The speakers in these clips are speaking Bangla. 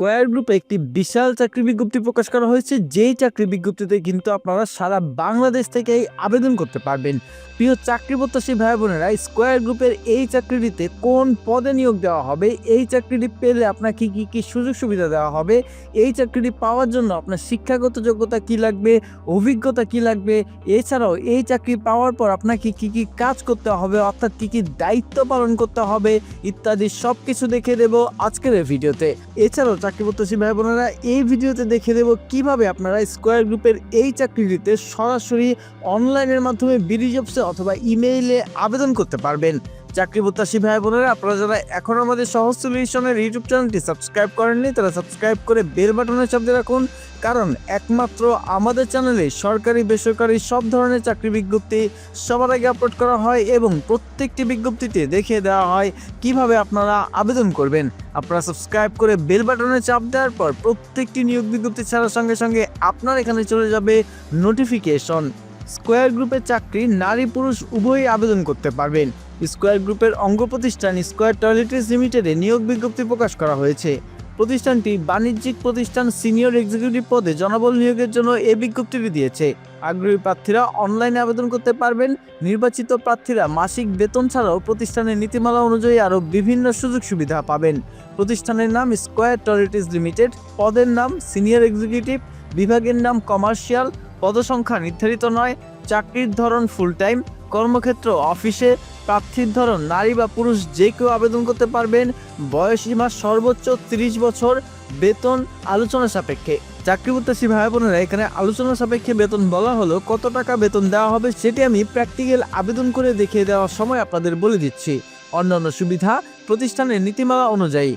স্কোয়ার গ্রুপে একটি বিশাল চাকরি বিজ্ঞপ্তি প্রকাশ করা হয়েছে, যেই চাকরি বিজ্ঞপ্তিতে কিন্তু আপনারা সারা বাংলাদেশ থেকেই আবেদন করতে পারবেন। প্রিয় চাকরি প্রত্যাশী ভাই বোনেরা স্কোয়ার গ্রুপের এই চাকরিটিতে কোন পদে নিয়োগ দেওয়া হবে, এই চাকরিটি পেলে আপনাকে কি কি সুযোগ সুবিধা দেওয়া হবে, এই চাকরিটি পাওয়ার জন্য আপনার শিক্ষাগত যোগ্যতা কি লাগবে, অভিজ্ঞতা কি লাগবে, এছাড়াও এই চাকরি পাওয়ার পর আপনাকে কি কি কাজ করতে হবে, অর্থাৎ কি কি দায়িত্ব পালন করতে হবে, ইত্যাদি সব কিছু দেখে দেব আজকের ভিডিওতে। এছাড়াও চাকরি করতেছি ভাই বোনেরা, এই ভিডিওতে দেখে দেব কীভাবে আপনারা স্কোয়ার গ্রুপের এই চাকরিটিতে সরাসরি অনলাইনের মাধ্যমে বিডি জবসে অথবা ইমেইলে আবেদন করতে পারবেন। চাকরি প্রত্যাশী ভাই বোনেরা, আপনারা যারা এখন আমাদের সহজ সলিউশনের ইউটিউব চ্যানেলটি সাবস্ক্রাইব করেননি, তারা সাবস্ক্রাইব করে বেল বাটনে চাপ দিয়ে রাখুন। কারণ একমাত্র আমাদের চ্যানেলে সরকারি, বেসরকারি সব ধরনের চাকরি বিজ্ঞপ্তি সবার আগে আপলোড করা হয় এবং প্রত্যেকটি বিজ্ঞপ্তিতে দেখিয়ে দেওয়া হয় কীভাবে আপনারা আবেদন করবেন। আপনারা সাবস্ক্রাইব করে বেল বাটনে চাপ দেওয়ার পর প্রত্যেকটি নিয়োগ বিজ্ঞপ্তি ছাড়ার সঙ্গে সঙ্গে আপনার এখানে চলে যাবে নোটিফিকেশন স্কোয়ার গ্রুপের চাকরি, নারী, পুরুষ উভয়ই আবেদন করতে পারবেন। স্কোয়ার গ্রুপের অঙ্গ প্রতিষ্ঠান স্কোয়ার টয়লেট্রিজ লিমিটেডে নিয়োগ বিজ্ঞপ্তি প্রকাশ করা হয়েছে। প্রতিষ্ঠানটি বাণিজ্যিক প্রতিষ্ঠান সিনিয়র এক্সিকিউটিভ পদে জনবল নিয়োগের জন্য এই বিজ্ঞপ্তিটি দিয়েছে। আগ্রহী প্রার্থীরা অনলাইনে আবেদন করতে পারবেন। নির্বাচিত প্রার্থীরা মাসিক বেতন ছাড়াও প্রতিষ্ঠানের নীতিমালা অনুযায়ী আরও বিভিন্ন সুযোগ সুবিধা পাবেন। প্রতিষ্ঠানের নাম স্কোয়ার টয়লেট্রিজ লিমিটেড, পদের নাম সিনিয়র এক্সিকিউটিভ, বিভাগের নাম কমার্শিয়াল, পদসংখ্যা নির্ধারিত নয়, চাকরির ধরন ফুল টাইম, কর্মক্ষেত্র অফিসে প্রার্থীর ধরন, নারী বা পুরুষ যে কেউ আবেদন করতে পারবেন। বয়স বয়সীমা সর্বোচ্চ 30 বছর, বেতন আলোচনা সাপেক্ষে। চাকরি প্রত্যাশী ভাই বোনেরা, এখানে আলোচনা সাপেক্ষে বেতন বলা হলো, কত টাকা বেতন দেওয়া হবে সেটি আমি প্র্যাকটিক্যাল আবেদন করে দেখিয়ে দেওয়ার সময় আপনাদের বলে দিচ্ছি। অন্যান্য সুবিধা, প্রতিষ্ঠানের নীতিমালা অনুযায়ী।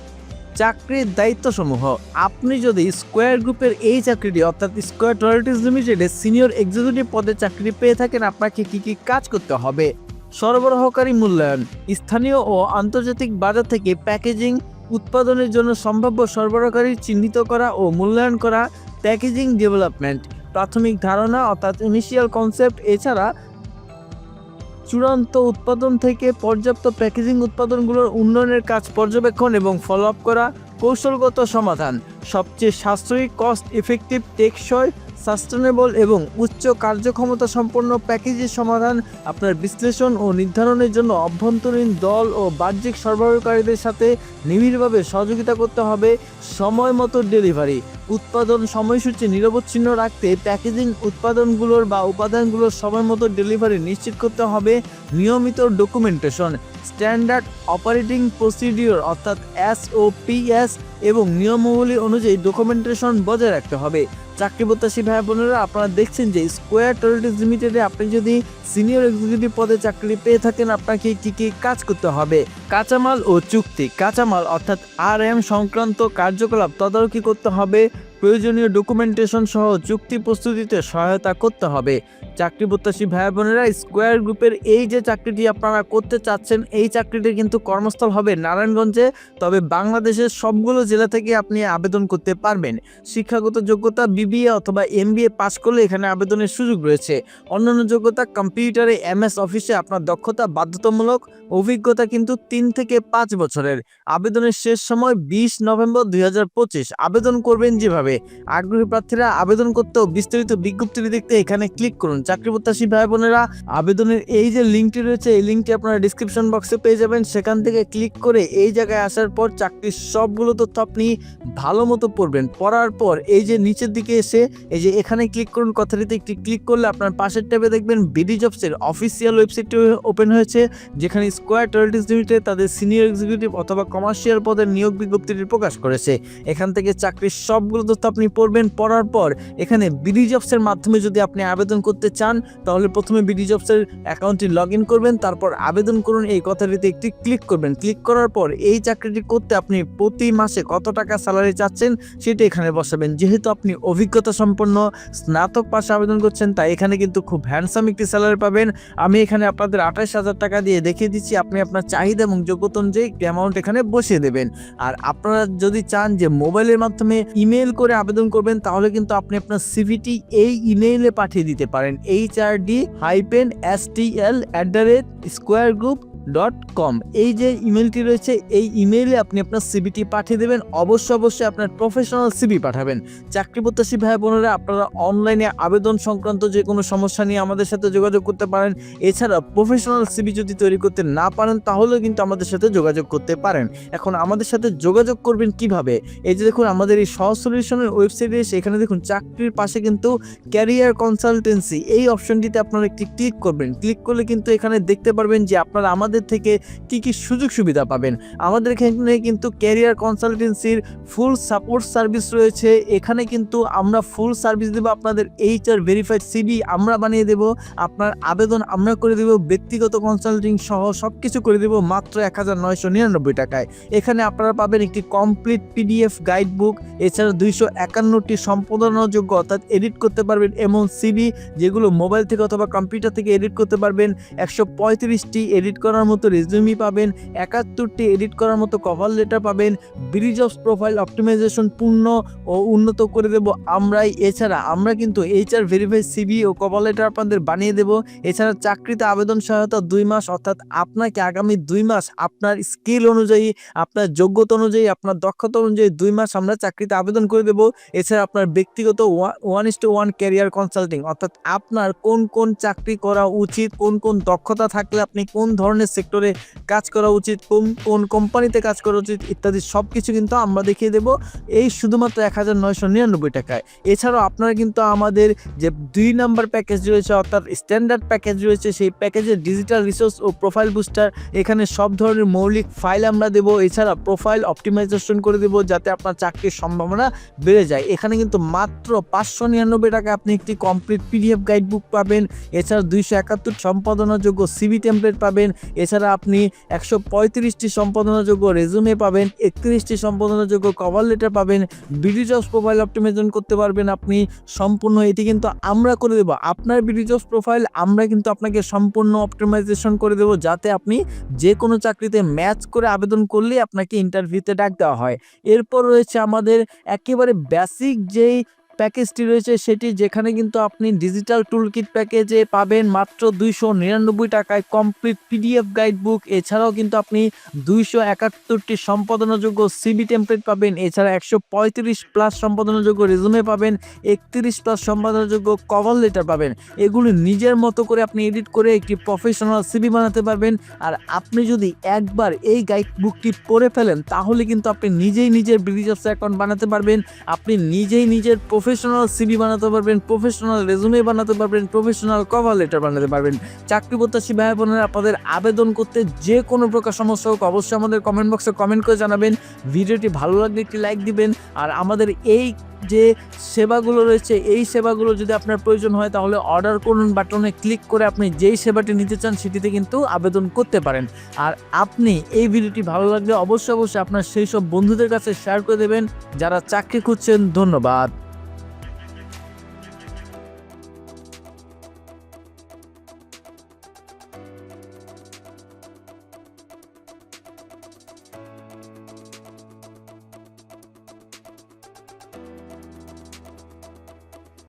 চাকরির দায়িত্বসমূহ। আপনি যদি স্কোয়ার গ্রুপের এই চাকরিটি, অর্থাৎ স্কোয়ার টয়লেটিস লিমিটেডে সিনিয়র এক্সিকিউটিভ পদে চাকরি পেয়ে থাকেন, আপনাকে কি কি কাজ করতে হবে? সরবরাহকারী মূল্যায়ন, স্থানীয় ও আন্তর্জাতিক বাজার থেকে প্যাকেজিং, উৎপাদনের জন্য সম্ভাব্য সরবরাহকারী চিহ্নিত করা ও মূল্যায়ন করা, প্যাকেজিং ডেভেলপমেন্ট, প্রাথমিক ধারণা, অর্থাৎ ইনিশিয়াল কনসেপ্ট, এছাড়া চূড়ান্ত উৎপাদন থেকে পর্যাপ্ত প্যাকেজিং উৎপাদনগুলোর উন্নয়নের কাজ পর্যবেক্ষণ এবং ফলো আপ করা কৌশলগত সমাধান। সবচেয়ে সাশ্রয়ী কস্ট ইফেক্টিভ টেকসই সাস্টেনেবল এবং উচ্চ কার্যক্ষমতা সম্পন্ন প্যাকেজের সমাধান, আপনার বিশ্লেষণ ও নির্ধারণের জন্য অভ্যন্তরীণ দল ও বাহ্যিক সরবরাহকারীদের সাথে নিবিড়ভাবে সহযোগিতা করতে হবে। সময় মতো ডেলিভারি, উৎপাদন সময়সূচি নিরবচ্ছিন্ন রাখতে প্যাকেজিং উৎপাদনগুলোর বা উপাদানগুলোর সময় মতো ডেলিভারি নিশ্চিত করতে হবে। নিয়মিত ডকুমেন্টেশন, স্ট্যান্ডার্ড অপারেটিং প্রসিডিওর অর্থাৎ এস এবং নিয়মাবলী অনুযায়ী ডকুমেন্টেশন বজায় রাখতে হবে। চাকরি প্রত্যাশী ভাই বোনেরা, আপনারা দেখছেন যে স্কোয়ার টোরিটিস লিমিটেডে আপনি যদি সিনিয়র এক্সিকিউটিভ পদে চাকরি পেয়ে থাকেন, আপনাকে কি কি কাজ করতে হবে? কাঁচামাল ও চুক্তি। কাঁচামাল অর্থাৎ আর এম সংক্রান্ত কার্যকলাপ তদারকি করতে হবে। প্রয়োজনীয় ডকুমেন্টেশন সহ চুক্তি প্রস্তুতিতে সহায়তা করতে হবে। চাকরি প্রত্যাশী ভাই বোনেরা স্কোয়ার গ্রুপের এই যে চাকরিটি আপনারা করতে চাচ্ছেন, এই চাকরিটি কিন্তু কর্মস্থল হবে নারায়ণগঞ্জে, তবে বাংলাদেশের সবগুলো জেলা থেকে আপনি আবেদন করতে পারবেন। শিক্ষাগত যোগ্যতা বিবিএ অথবা এমবিএ পাশ করলে এখানে আবেদনের সুযোগ রয়েছে। অন্যান্য যোগ্যতা কম্পিউটারে এমএস অফিসে আপনার দক্ষতা বাধ্যতামূলক, অভিজ্ঞতা কিন্তু তিন থেকে পাঁচ বছরের। আবেদনের শেষ সময় বিশ নভেম্বর দুই হাজার পঁচিশ। আবেদন করবেন যেভাবে আগ্রহী প্রার্থীরা আবেদন করতেও বিস্তারিত বিজ্ঞপ্তিটি দেখতে এখানে ক্লিক করুন। চাকরি প্রত্যাশী ভাই বোনেরা, আবেদনের এই যে লিঙ্কটি রয়েছে, এই লিঙ্কটি আপনারা ডিসক্রিপশন বক্সে পেয়ে যাবেন। সেখান থেকে ক্লিক করে এই জায়গায় আসার পর চাকরির সবগুলো তথ্য আপনি ভালো মতো পড়বেন। পড়ার পর এই যে নিচের দিকে এসে, এই যে এখানে ক্লিক করুন। কথাটিতে একটি ক্লিক করলে আপনার পাশের ট্যাবে দেখবেন বিডি জবসের অফিসিয়াল ওয়েবসাইটটি ওপেন হয়েছে, যেখানে স্কোয়ার টোয়েন্টিস লিমিটেড তাদের সিনিয়র এক্সিকিউটিভ অথবা কমার্শিয়াল পদের নিয়োগ বিজ্ঞপ্তিটি প্রকাশ করেছে। এখান থেকে চাকরির সবগুলো তথ্য আপনি পড়বেন, পড়ার পর এখানে বিডি জবসের মাধ্যমে যদি আপনি আবেদন করতে চান, তাহলে প্রথমে বিডি জবসের অ্যাকাউন্টটি লগ ইন করবেন, তারপর আবেদন করুন এই কথাটিতে একটি ক্লিক করবেন। ক্লিক করার পর এই চাকরিটি করতে আপনি প্রতি মাসে কত টাকা স্যালারি চাচ্ছেন, সেটা এখানে বসাবেন। যেহেতু আপনি অভিজ্ঞতা সম্পন্ন, স্নাতক পাশে আবেদন করছেন, তাই এখানে কিন্তু খুব হ্যান্ডসাম একটি স্যালারি পাবেন। আমি এখানে আপনাদের আঠাশ হাজার টাকা দিয়ে দেখিয়ে দিচ্ছি, আপনি আপনার চাহিদা এবং যোগ্যতা অনুযায়ী অ্যামাউন্ট এখানে বসিয়ে দেবেন। আর আপনারা যদি চান যে মোবাইলের মাধ্যমে ইমেল করে আবেদন করবেন, তাহলে কিন্তু আপনি আপনার সিভিটি এই ইমেইলে পাঠিয়ে দিতে পারেন। H R D hyphen S T L at the rate square group dot com এই যে ইমেলটি রয়েছে, এই ইমেইলে আপনি আপনার সিবিটি পাঠিয়ে দেবেন। অবশ্যই অবশ্যই আপনার প্রফেশনাল সিবি পাঠাবেন। চাকরি প্রত্যাশী ভাই বোনেরা, আপনারা অনলাইনে আবেদন সংক্রান্ত যে কোনো সমস্যা নিয়ে আমাদের সাথে যোগাযোগ করতে পারেন। এছাড়া প্রফেশনাল সিবি যদি তৈরি করতে না পারেন, তাহলেও কিন্তু আমাদের সাথে যোগাযোগ করতে পারেন। এখন আমাদের সাথে যোগাযোগ করবেন কীভাবে? এই যে দেখুন, আমাদের এই সহজ সলিউশনের ওয়েবসাইটে এসে এখানে দেখুন, চাকরির পাশে কিন্তু ক্যারিয়ার কনসালটেন্সি এই অপশনটিতে আপনারা একটি ক্লিক করবেন। ক্লিক করলে কিন্তু এখানে দেখতে পারবেন যে আপনারা আমাদের থেকে কি কি সুযোগ সুবিধা পাবেন? আমাদের এখানে কিন্তু ক্যারিয়ার কনসালটেন্সির ফুল সাপোর্ট সার্ভিস রয়েছে। এখানে কিন্তু আমরা ফুল সার্ভিস দেবো আপনাদের এইচ আর ভেরিফাইড সিবি আমরা বানিয়ে দেব। আপনার আবেদন আমরা করে দেব। ব্যক্তিগত কনসাল্টিং সহ সব কিছু করে দেব মাত্র এক হাজার নয়শো নিরানব্বই টাকায়। এখানে আপনারা পাবেন একটি কমপ্লিট পিডিএফ গাইড বুক এছাড়া দুইশো একান্নটি সম্পাদনাযোগ্য অর্থাৎ এডিট করতে পারবেন এমন সিবি যেগুলো মোবাইল থেকে অথবা কম্পিউটার থেকে এডিট করতে পারবেন। একশো পঁয়ত্রিশটি এডিট করার মতো রেজুমি পাবেন, একাত্তরটি এডিট করার মতো কভার লেটার পাবেন ব্রিজ অফ প্রোফাইল অপটিমাইজেশন পূর্ণ ও উন্নত করে দেব আমরাই। এছাড়া আমরা কিন্তু এইচআর ভেরিফাই সিবি ও কভার লেটার আপনাদের বানিয়ে দেব। এছাড়া চাকরিতে আবেদন সহায়তা দুই মাস, অর্থাৎ আপনাকে আগামী দুই মাস আপনার স্কিল অনুযায়ী, আপনার যোগ্যতা অনুযায়ী, আপনার দক্ষতা অনুযায়ী দুই মাস আমরা চাকরিতে আবেদন করে দেব। এছাড়া আপনার ব্যক্তিগত one is to one career consulting অর্থাৎ আপনার কোন কোন চাকরি করা উচিত, কোন কোন দক্ষতা থাকলে আপনি কোন ধরনের সেক্টরে কাজ করা উচিত, কোন কোন কোম্পানিতে কাজ করা উচিত ইত্যাদি সব কিছু কিন্তু আমরা দেখিয়ে দেব। এই শুধুমাত্র এক হাজার নয়শো নিরানব্বই টাকায়। এছাড়াও আপনারা কিন্তু আমাদের যে দুই নাম্বার প্যাকেজ রয়েছে, অর্থাৎ স্ট্যান্ডার্ড প্যাকেজ রয়েছে, সেই প্যাকেজের ডিজিটাল রিসোর্স ও প্রোফাইল বুস্টার এখানে সব ধরনের মৌলিক ফাইল আমরা দেবো। এছাড়া প্রোফাইল অপটিমাইজেশন করে দেবো যাতে আপনার চাকরির সম্ভাবনা বেড়ে যায়। এখানে কিন্তু মাত্র পাঁচশো নিরানব্বই টাকা আপনি একটি কমপ্লিট পিডিএফ গাইড বুক পাবেন। এছাড়া দুইশো একাত্তর সম্পাদনাযোগ্য সিবি টেমপ্লেট পাবেন। এছাড়া আপনি একশো পঁয়ত্রিশটি সম্পাদনাযোগ্য রেজুমে পাবেন, একত্রিশটি সম্পাদনাযোগ্য কভার লেটার পাবেন বিডি জবস প্রোফাইল অপটিমাইজেশন করতে পারবেন আপনি সম্পূর্ণ। এটি কিন্তু আমরা করে দেবো, আপনার বিডি জবস প্রোফাইল আমরা কিন্তু আপনাকে সম্পূর্ণ অপটিমাইজেশন করে দেবো যাতে আপনি যে কোনো চাকরিতে ম্যাচ করে আবেদন করলে আপনাকে ইন্টারভিউতে ডাক দেওয়া হয়। এরপর রয়েছে আমাদের একেবারে বেসিক যেই প্যাকেজটি রয়েছে সেটি যেখানে কিন্তু আপনি ডিজিটাল টুল কিট প্যাকেজে পাবেন মাত্র দুইশো নিরানব্বই টাকায় কমপ্লিট পিডিএফ গাইড বুক এছাড়াও কিন্তু আপনি দুইশো একাত্তরটি সম্পাদনাযোগ্য সিবি টেমপ্লেট পাবেন। এছাড়া একশো পঁয়ত্রিশ প্লাস সম্পাদনাযোগ্য রেজুমে পাবেন। একত্রিশ প্লাস সম্পাদনাযোগ্য কভার লেটার পাবেন। এগুলো নিজের মতো করে আপনি এডিট করে একটি প্রফেশনাল সিবি বানাতে পারবেন। আর আপনি যদি একবার এই গাইড বুকটি পড়ে ফেলেন, তাহলে কিন্তু আপনি নিজেই নিজের ব্রিজ অ্যাকাউন্ট বানাতে পারবেন। আপনি নিজেই নিজের প্রফেশনাল সিবি বানাতে পারবেন প্রফেশনাল রেজুমে বানাতে পারবেন প্রফেশনাল কভার লেটার বানাতে পারবেন। চাকরি প্রত্যাশী ভাই বোনেরা, আপনাদের আবেদন করতে যে কোনো প্রকার সমস্যা হোক, অবশ্যই আমাদের কমেন্ট বক্সে কমেন্ট করে জানাবেন। ভিডিওটি ভালো লাগলে একটি লাইক দিবেন। আর আমাদের এই যে সেবাগুলো রয়েছে, এই সেবাগুলো যদি আপনার প্রয়োজন হয়, তাহলে অর্ডার করুন বাটনে ক্লিক করে আপনি যেই সেবাটি নিতে চান, সেটিতে কিন্তু আবেদন করতে পারেন। আর আপনি এই ভিডিওটি ভালো লাগলে অবশ্যই অবশ্যই আপনার সেই সব বন্ধুদের কাছে শেয়ার করে দেবেন। যারা চাকরি খুঁজছেন, ধন্যবাদ।